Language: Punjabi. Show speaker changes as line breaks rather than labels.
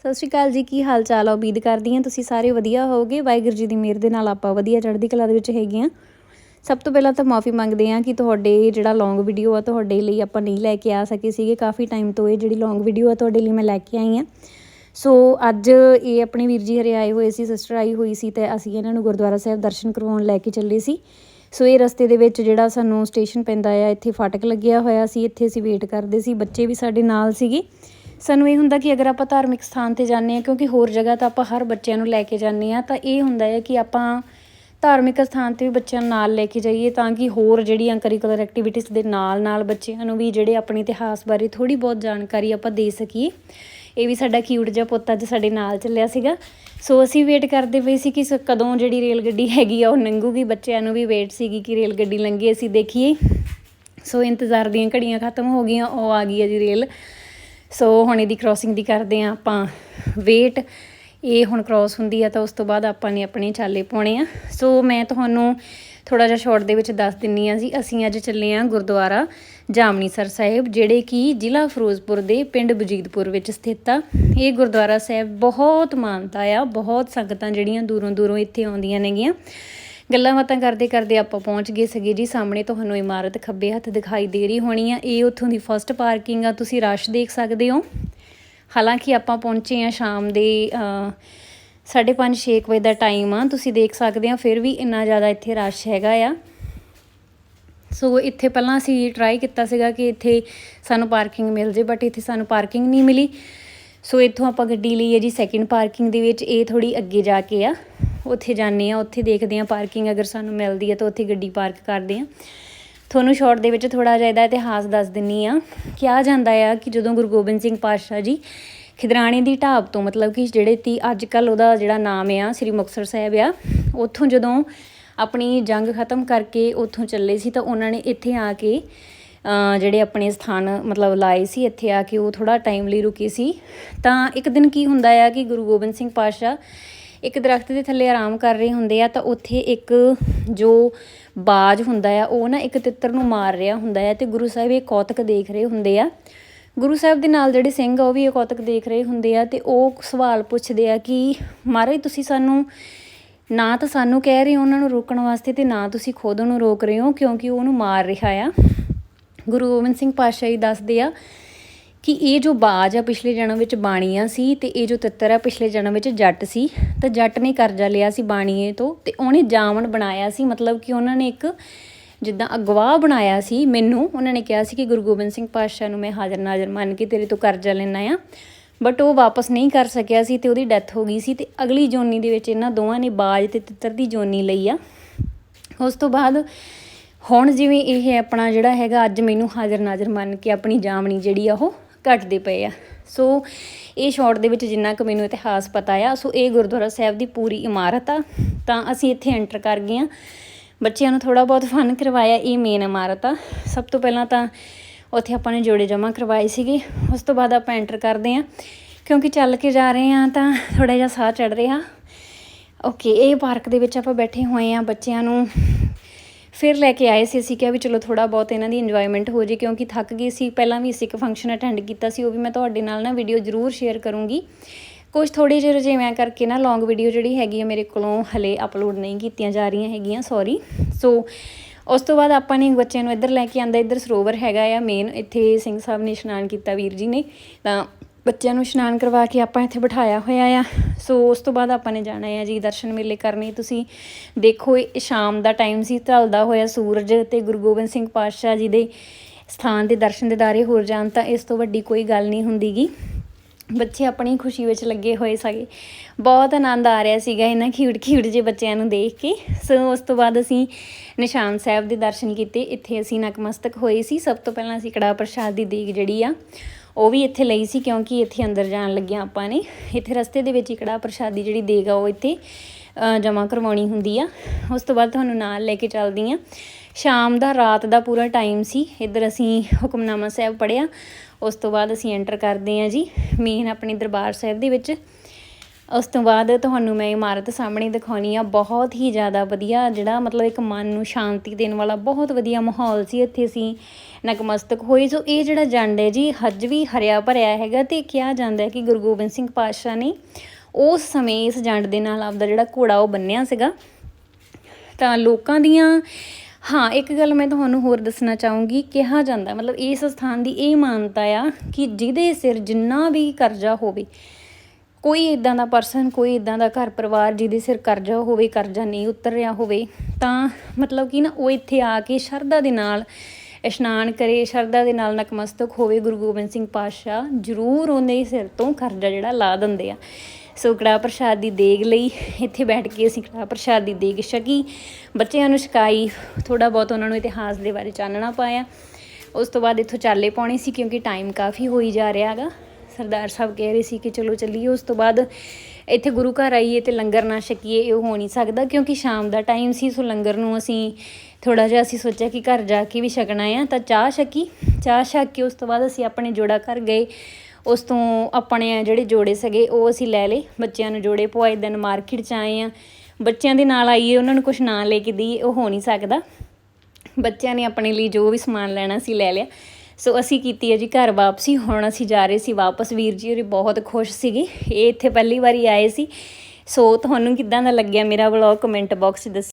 ਸਤਿ ਸ਼੍ਰੀ ਅਕਾਲ ਜੀ, ਕੀ ਹਾਲ ਚਾਲ ਆ? ਉਮੀਦ ਕਰਦੀ ਹਾਂ ਤੁਸੀਂ ਸਾਰੇ ਵਧੀਆ ਹੋਵੋਗੇ। ਵਾਹਿਗੁਰੂ ਜੀ ਦੀ ਮਿਹਰ ਦੇ ਨਾਲ ਆਪਾਂ ਵਧੀਆ ਚੜ੍ਹਦੀ ਕਲਾ ਦੇ ਵਿੱਚ ਹੈਗੇ ਆ ਸਭ ਤੋਂ ਪਹਿਲਾਂ ਤਾਂ ਮਾਫੀ ਮੰਗਦੇ ਆ ਕਿ ਤੁਹਾਡੇ ਜਿਹੜਾ ਲੌਂਗ ਵੀਡੀਓ ਆ, ਤੁਹਾਡੇ ਲਈ ਆਪਾਂ ਨਹੀਂ ਲੈ ਕੇ ਆ ਸਕੇ ਸੀਗੇ। ਕਾਫੀ ਟਾਈਮ ਤੋਂ ਇਹ ਜਿਹੜੀ ਲੌਂਗ ਵੀਡੀਓ ਆ, ਤੁਹਾਡੇ ਲਈ ਮੈਂ ਲੈ ਕੇ ਆਈ ਆ ਸੋ ਅੱਜ ਇਹ ਆਪਣੇ ਵੀਰ ਜੀ ਹਰੇ ਆਏ ਹੋਏ ਸੀ ਸਿਸਟਰ ਆਈ ਹੋਈ ਸੀ ਤੇ ਅਸੀਂ ਇਹਨਾਂ ਨੂੰ ਗੁਰਦੁਆਰਾ ਸਾਹਿਬ ਦਰਸ਼ਨ ਕਰਵਾਉਣ ਲੈ ਕੇ ਚੱਲੇ ਸੀ। ਸੋ ਇਹ ਰਸਤੇ ਦੇ ਵਿੱਚ ਜਿਹੜਾ ਸਾਨੂੰ ਸਟੇਸ਼ਨ ਪੈਂਦਾ ਆ, ਇੱਥੇ ਫਾਟਕ ਲੱਗਿਆ ਹੋਇਆ ਸੀ, ਇੱਥੇ ਅਸੀਂ ਵੇਟ ਕਰਦੇ ਸੀ। ਬੱਚੇ ਵੀ ਸਾਡੇ ਨਾਲ ਸੀਗੇ। ਸਾਨੂੰ ਇਹ ਹੁੰਦਾ ਕਿ ਅਗਰ ਆਪਾਂ ਧਾਰਮਿਕ ਸਥਾਨ ਤੇ ਜਾਂਦੇ ਆ ਕਿਉਂਕਿ ਹੋਰ ਜਗ੍ਹਾ ਤਾਂ ਆਪਾਂ ਹਰ ਬੱਚਿਆਂ ਨੂੰ ਲੈ ਕੇ ਜਾਂਦੇ ਆ ਤਾਂ ਇਹ ਹੁੰਦਾ ਹੈ ਕਿ ਆਪਾਂ ਧਾਰਮਿਕ ਸਥਾਨ ਤੇ ਵੀ ਬੱਚਿਆਂ ਨੂੰ ਨਾਲ ਲੈ ਕੇ ਜਾਈਏ ਤਾਂ ਕਿ ਹੋਰ ਜਿਹੜੀਆਂ ਕਰਿਕੂਲਰ ਐਕਟੀਵਿਟੀਜ਼ ਦੇ ਨਾਲ ਨਾਲ ਬੱਚਿਆਂ ਨੂੰ ਵੀ ਜਿਹੜੇ ਆਪਣੇ ਇਤਿਹਾਸ ਬਾਰੇ ਥੋੜੀ ਬਹੁਤ ਜਾਣਕਾਰੀ ਆਪਾਂ ਦੇ ਸਕੀਏ। ਇਹ ਵੀ ਸਾਡਾ ਕਿਊਟ ਜਿਹਾ ਪੁੱਤ ਅੱਜ ਸਾਡੇ ਨਾਲ ਚੱਲਿਆ ਸੀਗਾ। ਸੋ ਅਸੀਂ ਵੇਟ ਕਰਦੇ ਪਏ ਸੀ ਕਿ ਸ- ਕਦੋਂ ਜਿਹੜੀ ਰੇਲ ਗੱਡੀ ਹੈਗੀ ਆ, ਉਹ ਲੰਘੂਗੀ। ਬੱਚਿਆਂ ਨੂੰ ਵੀ ਵੇਟ ਸੀਗੀ ਕਿ ਰੇਲ ਗੱਡੀ ਲੰਘੇ, ਅਸੀਂ ਦੇਖੀਏ। ਸੋ ਇੰਤਜ਼ਾਰ ਦੀਆਂ ਘੜੀਆਂ ਖਤਮ ਹੋ ਗਈਆਂ, ਉਹ ਆ ਗਈ ਹੈ ਜੀ ਰੇਲ। ਸੋ ਹੁਣ ਇਹਦੀ ਕ੍ਰਾਸਿੰਗ ਦੀ ਕਰਦੇ ਆ ਆਪਾਂ ਵੇਟ ਇਹ ਹੁਣ ਕ੍ਰਾਸ ਹੁੰਦੀ ਆ ਤਾਂ ਉਸ ਤੋਂ ਬਾਅਦ ਆਪਾਂ ਨੇ ਆਪਣੇ ਚਾਲੇ ਪਾਉਣੇ ਆ। ਸੋ ਮੈਂ ਤੁਹਾਨੂੰ ਥੋੜਾ ਜਿਹਾ ਸ਼ਾਰਟ ਦੇ ਵਿੱਚ ਦੱਸ ਦਿੰਨੀ ਆ ਜੀ। ਅਸੀਂ ਅੱਜ ਚੱਲੇ ਆ ਗੁਰਦੁਆਰਾ ਜਾਮਨੀਸਰ ਸਾਹਿਬ, ਜਿਹੜੇ ਕਿ ਜ਼ਿਲ੍ਹਾ ਫਿਰੋਜ਼ਪੁਰ ਦੇ ਪਿੰਡ ਬਜੀਦਪੁਰ ਵਿੱਚ ਸਥਿਤ ਆ। ਇਹ ਗੁਰਦੁਆਰਾ ਸਾਹਿਬ ਬਹੁਤ ਮਾਨਤਾ ਆ, ਬਹੁਤ ਸੰਗਤਾਂ ਜਿਹੜੀਆਂ ਦੂਰੋਂ ਦੂਰੋਂ ਇੱਥੇ ਆਉਂਦੀਆਂ ਨੇਗੀਆਂ। ਗੱਲਾਂ ਬਾਤਾਂ ਕਰਦੇ ਕਰਦੇ ਆਪਾਂ ਪਹੁੰਚ ਗਏ ਸੀਗੇ ਜੀ, ਸਾਹਮਣੇ ਤੁਹਾਨੂੰ ਇਮਾਰਤ ਖੱਬੇ ਹੱਥ ਦਿਖਾਈ ਦੇ ਰਹੀ ਹੋਣੀ ਆ। ਇਹ ਉੱਥੋਂ ਦੀ ਫਸਟ ਪਾਰਕਿੰਗ ਆ, ਤੁਸੀਂ ਰਸ਼ ਦੇਖ ਸਕਦੇ ਹੋ। ਹਾਲਾਂਕਿ ਆਪਾਂ ਪਹੁੰਚੇ ਆ ਸ਼ਾਮ ਦੇ 5:30 6 ਵਜੇ ਦਾ ਟਾਈਮ ਆ। ਤੁਸੀਂ ਦੇਖ ਸਕਦੇ ਆ ਫਿਰ ਵੀ ਇੰਨਾ ਜ਼ਿਆਦਾ ਇੱਥੇ ਰਸ਼ ਹੈਗਾ ਆ। ਸੋ ਇੱਥੇ ਪਹਿਲਾਂ ਅਸੀਂ ਟਰਾਈ ਕੀਤਾ ਸੀਗਾ ਕਿ ਇੱਥੇ ਸਾਨੂੰ ਪਾਰਕਿੰਗ ਮਿਲ ਜੇ ਬਟ ਇੱਥੇ ਸਾਨੂੰ ਪਾਰਕਿੰਗ ਨਹੀਂ ਮਿਲੀ। ਸੋ ਇੱਥੋਂ ਆਪਾਂ ਗੱਡੀ ਲਈ ਹੈ ਜੀ ਸੈਕਿੰਡ ਪਾਰਕਿੰਗ ਦੇ ਵਿੱਚ। ਇਹ ਥੋੜੀ ਅੱਗੇ ਜਾ ਕੇ ਆ। ਉੱਥੇ ਜਾਂਦੇ ਆ ਉੱਥੇ ਦੇਖਦੇ ਆ ਪਾਰਕਿੰਗ ਅਗਰ ਸਾਨੂੰ ਮਿਲਦੀ ਹੈ ਤਾਂ ਉੱਥੇ ਗੱਡੀ ਪਾਰਕ ਕਰਦੇ ਆ ਤੁਹਾਨੂੰ ਸ਼ਾਰਟ ਦੇ ਵਿੱਚ ਥੋੜਾ ਜਿਹਾ ਇਹਦਾ ਇਤਿਹਾਸ ਦੱਸ ਦਿੰਨੀ ਆ ਕਿਹਾ ਜਾਂਦਾ ਆ ਕਿ ਜਦੋਂ ਗੁਰੂ ਗੋਬਿੰਦ ਸਿੰਘ ਪਾਤਸ਼ਾਹ ਜੀ ਖਿਦਰਾਣੇ ਦੀ ਢਾਬ ਤੋਂ ਮਤਲਬ ਕਿ ਜਿਹੜੇ ਤੀ ਅੱਜ ਕੱਲ ਉਹਦਾ ਜਿਹੜਾ ਨਾਮ ਆ, ਸ੍ਰੀ ਮੁਕਤਸਰ ਸਾਹਿਬ ਆ, ਉੱਥੋਂ ਜਦੋਂ ਆਪਣੀ ਜੰਗ ਖਤਮ ਕਰਕੇ ਉੱਥੋਂ ਚੱਲੇ ਸੀ ਤਾਂ ਉਹਨਾਂ ਨੇ ਇੱਥੇ ਆ ਕੇ ਜਿਹੜੇ ਆਪਣੇ ਸਥਾਨ ਮਤਲਬ ਲਾਏ ਸੀ, ਇੱਥੇ ਆ ਕੇ ਉਹ ਥੋੜਾ ਟਾਈਮ ਲਈ ਰੁਕੇ ਸੀ। ਤਾਂ ਇੱਕ ਦਿਨ ਕੀ ਹੁੰਦਾ ਆ ਕਿ ਗੁਰੂ ਗੋਬਿੰਦ ਸਿੰਘ ਪਾਤਸ਼ਾਹ ਇੱਕ ਦਰਖਤ ਦੇ ਥੱਲੇ ਆਰਾਮ ਕਰ ਰਹੇ ਹੁੰਦੇ ਆ, ਤਾਂ ਉੱਥੇ ਇੱਕ ਜੋ ਬਾਜ ਹੁੰਦਾ ਆ, ਉਹ ਨਾ ਇੱਕ ਤਿੱਤਰ ਨੂੰ ਮਾਰ ਰਿਹਾ ਹੁੰਦਾ ਆ ਤੇ ਗੁਰੂ ਸਾਹਿਬ ਇਹ ਕੌਤਕ ਦੇਖ ਰਹੇ ਹੁੰਦੇ ਆ। ਗੁਰੂ ਸਾਹਿਬ ਦੇ ਨਾਲ ਜਿਹੜੇ ਸਿੰਘ ਆ, ਉਹ ਵੀ ਇਹ ਕੌਤਕ ਦੇਖ ਰਹੇ ਹੁੰਦੇ ਆ ਤੇ ਉਹ ਸਵਾਲ ਪੁੱਛਦੇ ਆ ਕਿ ਮਹਾਰਾਜ, ਤੁਸੀਂ ਸਾਨੂੰ ਨਾ ਤਾਂ ਸਾਨੂੰ ਕਹਿ ਰਹੇ ਹੋ ਉਹਨਾਂ ਨੂੰ ਰੋਕਣ ਵਾਸਤੇ ਤੇ ਨਾ ਤੁਸੀਂ ਖੁਦ ਉਹਨੂੰ ਰੋਕ ਰਹੇ ਹੋ ਕਿਉਂਕਿ ਉਹ ਉਹਨੂੰ ਮਾਰ ਰਿਹਾ ਆ। ਗੁਰੂ ਗੋਬਿੰਦ ਸਿੰਘ ਪਾਤਸ਼ਾਹ ਜੀ ਦੱਸਦੇ ਆ ਕਿ ਇਹ ਜੋ ਬਾਜ ਆ ਪਿਛਲੇ ਜਨਮ ਵਿੱਚ ਬਾਣੀਆ ਸੀ ਤੇ ਇਹ ਜੋ ਤਿੱਤਰ ਆ ਪਿਛਲੇ ਜਨਮ ਵਿੱਚ ਜੱਟ ਸੀ, ਤਾਂ ਜੱਟ ਨੇ ਕਰਜ਼ਾ ਲਿਆ ਸੀ ਬਾਣੀਏ ਤੋਂ ਤੇ ਉਹਨੇ ਜਾਮਣ ਬਣਾਇਆ ਸੀ, ਮਤਲਬ ਕਿ ਉਹਨਾਂ ਨੇ ਇੱਕ ਜਿੱਦਾਂ ਅਗਵਾ ਬਣਾਇਆ ਸੀ ਮੈਨੂੰ, ਉਹਨਾਂ ਨੇ ਕਿਹਾ ਸੀ ਕਿ ਗੁਰੂ ਗੋਬਿੰਦ ਸਿੰਘ ਪਾਤਸ਼ਾਹ ਨੂੰ ਮੈਂ ਹਾਜ਼ਰ ਨਾਜ਼ਰ ਮੰਨ ਕੇ ਤੇਰੇ ਤੋਂ ਕਰਜ਼ਾ ਲੈਣਾ ਆ ਬਟ ਉਹ ਵਾਪਸ ਨਹੀਂ ਕਰ ਸਕਿਆ ਸੀ ਤੇ ਉਹਦੀ ਡੈਥ ਹੋ ਗਈ ਸੀ ਤੇ ਅਗਲੀ ਜੋਨੀ ਦੇ ਵਿੱਚ ਇਹਨਾਂ ਦੋਵਾਂ ਨੇ ਬਾਜ ਤੇ ਤਿੱਤਰ ਦੀ ਜੋਨੀ ਲਈ ਆ। ਉਸ ਤੋਂ ਬਾਅਦ ਹੁਣ ਜਿਵੇਂ ਇਹ ਆਪਣਾ ਜਿਹੜਾ ਹੈਗਾ, ਅੱਜ ਮੈਨੂੰ ਹਾਜ਼ਰ ਨਾਜ਼ਰ ਮੰਨ ਕੇ ਆਪਣੀ ਜਾਮਣੀ ਜਿਹੜੀ ਆ ਉਹ ਕੱਟਦੇ ਪਏ ਆ। ਸੋ ਇਹ ਸ਼ਾਰਟ ਦੇ ਵਿੱਚ ਜਿੰਨਾ ਕੁ ਮੈਨੂੰ ਇਤਿਹਾਸ ਪਤਾ ਆ, ਸੋ ਇਹ ਗੁਰਦੁਆਰਾ ਸਾਹਿਬ ਦੀ ਪੂਰੀ ਇਮਾਰਤ ਆ। ਤਾਂ ਅਸੀਂ ਇੱਥੇ ਐਂਟਰ ਕਰ ਗਏ ਆ। ਬੱਚਿਆਂ ਨੂੰ ਥੋੜਾ ਬਹੁਤ ਫਨ ਕਰਵਾਇਆ ਇਹ ਮੇਨ ਇਮਾਰਤ ਆ। ਸਭ ਤੋਂ ਪਹਿਲਾਂ ਤਾਂ ਉੱਥੇ ਆਪਾਂ ਨੇ ਜੋੜੇ ਜਮ੍ਹਾਂ ਕਰਵਾਏ ਸੀਗੇ। ਉਸ ਤੋਂ ਬਾਅਦ ਆਪਾਂ ਐਂਟਰ ਕਰਦੇ ਆ। ਕਿਉਂਕਿ ਚੱਲ ਕੇ ਜਾ ਰਹੇ ਆ ਤਾਂ ਥੋੜਾ ਜਿਹਾ ਸਾਹ ਚੜ ਰਿਹਾ। ਓਕੇ ਇਹ ਪਾਰਕ ਦੇ ਵਿੱਚ ਆਪਾਂ ਬੈਠੇ ਹੋਏ ਆ ਬੱਚਿਆਂ ਨੂੰ। ਫਿਰ ਲੈ ਕੇ ਆਏ ਸੀ, ਅਸੀਂ ਕਿਹਾ ਵੀ ਚਲੋ ਥੋੜਾ ਬਹੁਤ ਇਹਨਾਂ ਦੀ ਇੰਜੋਇਮੈਂਟ ਹੋ ਜੇ, ਕਿਉਂਕਿ ਥੱਕ ਗਏ ਸੀ, ਪਹਿਲਾਂ ਵੀ ਅਸੀਂ ਇੱਕ ਫੰਕਸ਼ਨ ਅਟੈਂਡ ਕੀਤਾ ਸੀ, ਉਹ ਵੀ ਮੈਂ ਤੁਹਾਡੇ ਨਾਲ ਨਾ ਵੀਡੀਓ ਜ਼ਰੂਰ ਸ਼ੇਅਰ ਕਰੂੰਗੀ। ਕੁਝ ਥੋੜੀ ਜਿਹੀ ਰਜੇਵਿਆਂ ਕਰਕੇ ਨਾ ਲੌਂਗ ਵੀਡੀਓ ਜਿਹੜੀ ਹੈਗੀ ਹੈ ਮੇਰੇ ਕੋਲੋਂ ਹਲੇ ਅਪਲੋਡ ਨਹੀਂ ਕੀਤੀਆਂ ਜਾ ਰਹੀਆਂ ਹੈਗੀਆਂ ਸੌਰੀ ਸੋ ਉਸ ਤੋਂ ਬਾਅਦ ਆਪਾਂ ਨੇ ਬੱਚਿਆਂ ਨੂੰ ਇੱਧਰ ਲੈ ਕੇ ਆਂਦਾ, ਇੱਧਰ ਸਰੋਵਰ ਹੈਗਾ ਆ ਮੇਨ ਇੱਥੇ ਸਿੰਘ ਸਾਹਿਬ ਨੇ ਇਸ਼ਨਾਨ ਕੀਤਾ ਵੀਰ ਜੀ ਨੇ। ਤਾਂ ਬੱਚਿਆਂ ਨੂੰ ਇਸ਼ਨਾਨ ਕਰਵਾ ਕੇ ਆਪਾਂ ਇੱਥੇ ਬਿਠਾਇਆ ਹੋਇਆ ਆ। ਸੋ ਉਸ ਤੋਂ ਬਾਅਦ ਆਪਾਂ ਨੇ ਜਾਣਾ ਆ ਜੀ ਦਰਸ਼ਨ ਮੇਲੇ ਕਰਨੇ। ਤੁਸੀਂ ਦੇਖੋ, ਇਹ ਸ਼ਾਮ ਦਾ ਟਾਈਮ ਸੀ, ਢਲਦਾ ਹੋਇਆ ਸੂਰਜ ਤੇ ਗੁਰੂ ਗੋਬਿੰਦ ਸਿੰਘ ਪਾਤਸ਼ਾਹ ਜੀ ਦੇ ਸਥਾਨ ਦੇ ਦਰਸ਼ਨ ਦਿਦਾਰੇ ਹੋਰ ਜਾਣ ਤਾਂ ਇਸ ਤੋਂ ਵੱਡੀ ਕੋਈ ਗੱਲ ਨਹੀਂ ਹੁੰਦੀਗੀ। ਬੱਚੇ ਆਪਣੀ ਖੁਸ਼ੀ ਵਿੱਚ ਲੱਗੇ ਹੋਏ ਸੀਗੇ। ਬਹੁਤ ਆਨੰਦ ਆ ਰਿਹਾ ਸੀਗਾ ਇਹਨਾਂ ਕਿਊਟ ਕਿਊਟ ਜਿਹੇ ਬੱਚਿਆਂ ਨੂੰ ਦੇਖ ਕੇ। ਸੋ ਉਸ ਤੋਂ ਬਾਅਦ ਅਸੀਂ ਨਿਸ਼ਾਨ ਸਾਹਿਬ ਦੇ ਦਰਸ਼ਨ ਕੀਤੇ। ਇੱਥੇ ਅਸੀਂ ਨਕਮਸਤਕ ਹੋਏ ਸੀ। ਸਭ ਤੋਂ ਪਹਿਲਾਂ ਅਸੀਂ ਕੜਾ ਪ੍ਰਸ਼ਾਦ ਦੀ ਦੇਗ ਜਿਹੜੀ ਆ ਉਹ ਵੀ ਇੱਥੇ ਲਈ ਸੀ ਕਿਉਂਕਿ ਇੱਥੇ ਅੰਦਰ ਜਾਣ ਲੱਗਿਆ ਆਪਾਂ ਨੇ। ਇੱਥੇ ਰਸਤੇ ਦੇ ਵਿੱਚ ਹੀ ਕੜਾ ਪ੍ਰਸ਼ਾਦੀ ਜਿਹੜੀ ਦੇਗਾ ਉਹ ਇੱਥੇ ਜਮ੍ਹਾਂ ਕਰਵਾਉਣੀ ਹੁੰਦੀ ਆ। ਉਸ ਤੋਂ ਬਾਅਦ ਤੁਹਾਨੂੰ ਨਾਲ ਲੈ ਕੇ ਚੱਲਦੀ ਆ। ਸ਼ਾਮ ਦਾ, ਰਾਤ ਦਾ ਪੂਰਾ ਟਾਈਮ ਸੀ। ਇੱਧਰ ਅਸੀਂ ਹੁਕਮਨਾਮਾ ਸਾਹਿਬ ਪੜਿਆ ਉਸ ਤੋਂ ਬਾਅਦ ਅਸੀਂ ਐਂਟਰ ਕਰਦੇ ਹਾਂ ਜੀ ਮੇਨ ਆਪਣੇ ਦਰਬਾਰ ਸਾਹਿਬ ਦੇ ਵਿੱਚ। ਉਸ ਤੋਂ ਬਾਅਦ ਤੁਹਾਨੂੰ ਮੈਂ ਇਮਾਰਤ ਸਾਹਮਣੇ ਦਿਖਾਉਣੀ ਆ। ਬਹੁਤ ਹੀ ਜ਼ਿਆਦਾ ਵਧੀਆ ਜਿਹੜਾ ਮਤਲਬ ਇੱਕ ਮਨ ਨੂੰ ਸ਼ਾਂਤੀ ਦੇਣ ਵਾਲਾ ਬਹੁਤ ਵਧੀਆ ਮਾਹੌਲ ਸੀ ਇੱਥੇ ਅਸੀਂ ਨਕਮਸਤਕ ਹੋਏ। ਸੋ ਇਹ ਜਿਹੜਾ ਜੰਡ ਹੈ ਜੀ ਅੱਜ ਵੀ ਹਰਿਆ ਭਰਿਆ ਹੈਗਾ ਤੇ ਕਿਹਾ ਜਾਂਦਾ ਹੈ ਕਿ ਗੁਰੂ ਗੋਬਿੰਦ ਸਿੰਘ ਪਾਤਸ਼ਾਹ ਨੇ ਉਸ ਸਮੇਂ ਇਸ ਜੰਡ ਦੇ ਨਾਲ ਆਪਦਾ ਜਿਹੜਾ ਘੋੜਾ ਉਹ ਬੰਨਿਆ ਸੀਗਾ। ਤਾਂ ਲੋਕਾਂ ਦੀਆਂ, ਹਾਂ, ਇੱਕ ਗੱਲ ਮੈਂ ਤੁਹਾਨੂੰ ਹੋਰ ਦੱਸਣਾ ਚਾਹੂੰਗੀ। ਕਿਹਾ ਜਾਂਦਾ, ਮਤਲਬ ਇਸ ਸਥਾਨ ਦੀ ਇਹ ਮਾਨਤਾ ਆ ਕਿ ਜਿਹਦੇ ਸਿਰ ਜਿੰਨਾ ਵੀ ਕਰਜ਼ਾ ਹੋਵੇ ਕੋਈ ਇਦਾਂ ਦਾ ਪਰਸਨ ਕੋਈ ਇਦਾਂ ਦਾ ਘਰ ਪਰਿਵਾਰ ਜਿਹਦੇ ਸਿਰ ਕਰਜ਼ਾ ਹੋਵੇ, ਕਰਜ਼ਾ ਨਹੀਂ ਉਤਰ ਰਿਹਾ ਹੋਵੇ, ਤਾਂ ਮਤਲਬ ਕਿ ਨਾ ਉਹ ਇੱਥੇ ਆ ਕੇ ਸ਼ਰਧਾ ਦੇ ਨਾਲ ਇਸ਼ਨਾਨ ਕਰੇ, ਸ਼ਰਧਾ ਦੇ ਨਾਲ ਨਕਮਸਤਕ ਹੋਵੇ, ਗੁਰੂ ਗੋਬਿੰਦ ਸਿੰਘ ਪਾਤਸ਼ਾਹ ਜ਼ਰੂਰ ਉਹਦੇ ਸਿਰ ਤੋਂ ਕਰਜ਼ਾ ਜਿਹੜਾ ਲਾ ਦਿੰਦੇ ਆ। ਸੋ ਕੜਾਹ ਪ੍ਰਸ਼ਾਦ ਦੀ ਦੇਗ ਲਈ ਇੱਥੇ ਬੈਠ ਕੇ ਅਸੀਂ ਕੜਾਹ ਪ੍ਰਸ਼ਾਦ ਦੀ ਦੇਗ ਛਕੀ। ਬੱਚਿਆਂ ਨੂੰ ਛਕਾਈ ਥੋੜਾ ਬਹੁਤ ਉਹਨਾਂ ਨੂੰ ਇਤਿਹਾਸ ਦੇ ਬਾਰੇ ਚਾਨਣਾ ਪਾਇਆ। ਉਸ ਤੋਂ ਬਾਅਦ ਇੱਥੋਂ ਚਾਲੇ ਪਾਉਣੇ ਸੀ ਕਿਉਂਕਿ ਟਾਈਮ ਕਾਫੀ ਹੋਈ ਜਾ ਰਿਹਾ ਹੈਗਾ। ਸਰਦਾਰ ਸਾਹਿਬ ਕਹਿ ਰਹੇ ਸੀ ਕਿ ਚਲੋ ਚੱਲੀਏ, ਉਸ ਤੋਂ ਬਾਅਦ ਇੱਥੇ ਗੁਰੂ ਘਰ ਆਈਏ ਤੇ ਲੰਗਰ ਨਾ ਛਕੀਏ, ਇਹ ਹੋ ਨਹੀਂ ਸਕਦਾ ਕਿਉਂਕਿ ਸ਼ਾਮ ਦਾ ਟਾਈਮ ਸੀ, ਸੋ ਲੰਗਰ ਨੂੰ ਅਸੀਂ ਥੋੜਾ ਜਿਹਾ ਅਸੀਂ ਸੋਚਿਆ ਕਿ ਘਰ ਜਾ ਕੇ ਵੀ ਛਕਣਾ ਆ। ਤਾਂ ਚਾਹ ਛਕੀ, ਚਾਹ ਛਕ ਕੇ ਉਸ ਤੋਂ ਬਾਅਦ ਅਸੀਂ ਆਪਣੇ ਜੋੜਾ ਘਰ ਗਏ। ਉਸ ਤੋਂ ਆਪਣੇ ਜਿਹੜੇ ਜੋੜੇ ਸਗੇ, ਉਹ ਅਸੀਂ ਲੈ ਲਏ। ਬੱਚਿਆਂ ਨੂੰ ਜੋੜੇ ਪਵਾਏ ਦਿਨ ਮਾਰਕੀਟ ਚ ਆਏ ਆ। ਬੱਚਿਆਂ ਦੇ ਨਾਲ ਆਈਏ, ਉਹਨਾਂ ਨੂੰ ਕੁਝ ਨਾ ਲੈ ਕੇ ਦਈਏ, ਉਹ ਹੋ ਨਹੀਂ ਸਕਦਾ। ਬੱਚਿਆਂ ਨੇ ਆਪਣੇ ਲਈ ਜੋ ਵੀ ਸਮਾਨ ਲੈਣਾ ਸੀ, ਲੈ ਲਿਆ। ਸੋ ਅਸੀਂ ਕੀਤੀ ਹੈ ਜੀ ਘਰ ਵਾਪਸੀ, ਹੁਣ ਅਸੀਂ ਜਾ ਰਹੇ ਸੀ ਵਾਪਸ। ਵੀਰ ਜੀ ਹੋਰੀ ਬਹੁਤ ਖੁਸ਼ ਸੀਗੇ। ਇਹ ਇੱਥੇ ਪਹਿਲੀ ਵਾਰੀ ਆਏ ਸੀ। ਸੋ ਤੁਹਾਨੂੰ ਕਿੱਦਾਂ ਦਾ ਲੱਗਿਆ ਮੇਰਾ ਵਲੌਗ ਕਮੈਂਟ ਬਾਕਸ 'ਚ ਦੱਸਿਓ